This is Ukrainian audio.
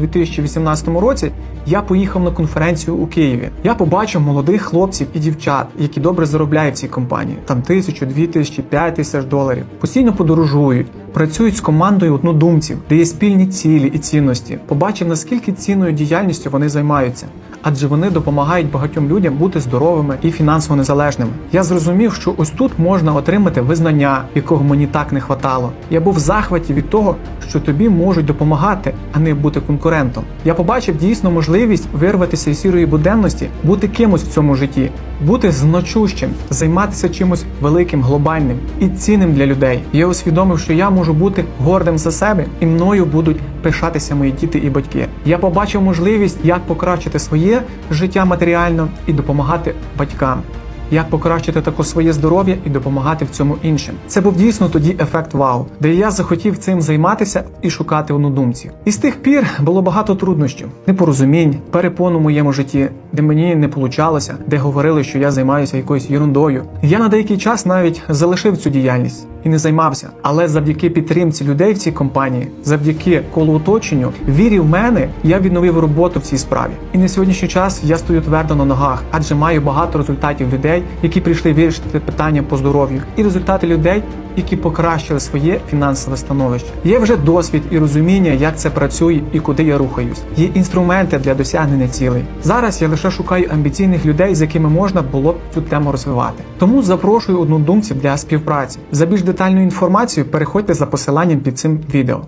2018 році я поїхав на конференцію у Києві. Я побачив молодих хлопців і дівчат, які добре заробляють в цій компанії. Там тисячу, дві тисячі, п'ять тисяч доларів. Постійно подорожують, працюють з командою однодумців, де є спільні цілі і цінності. Побачив наскільки цінною діяльністю вони займаються. Адже вони допомагають багатьом людям бути здоровими і фінансово незалежними. Я зрозумів, що ось тут можна отримати визнання, якого мені так не хватало. Я був в захваті від того, що тобі можуть допомагати, а не бути конкурентом. Я побачив дійсно можливість вирватися із сірої буденності, бути кимось в цьому житті, бути значущим, займатися чимось великим, глобальним і цінним для людей. Я усвідомив, що я можу бути гордим за себе, і мною будуть пишатися мої діти і батьки. Я побачив можливість, як покращити своє життя матеріально і допомагати батькам. Як покращити також своє здоров'я і допомагати в цьому іншим. Це був дійсно тоді ефект вау, де я захотів цим займатися і шукати однодумців. І з тих пір було багато труднощів, непорозумінь, перепон у моєму житті, де мені не получалося, де говорили, що я займаюся якоюсь ерундою. Я на деякий час навіть залишив цю діяльність і не займався. Але завдяки підтримці людей в цій компанії, завдяки колооточенню, вірі в мене, я відновив роботу в цій справі. І на сьогоднішній час я стою твердо на ногах, адже маю багато результатів людей, які прийшли вирішити питання по здоров'ю, і результати людей, які покращили своє фінансове становище. Є вже досвід і розуміння, як це працює і куди я рухаюсь. Є інструменти для досягнення цілей. Зараз я лише шукаю амбіційних людей, з якими можна було б цю тему розвивати. Тому запрошую однодумців для співпраці. За більш детальною інформацію переходьте за посиланням під цим відео.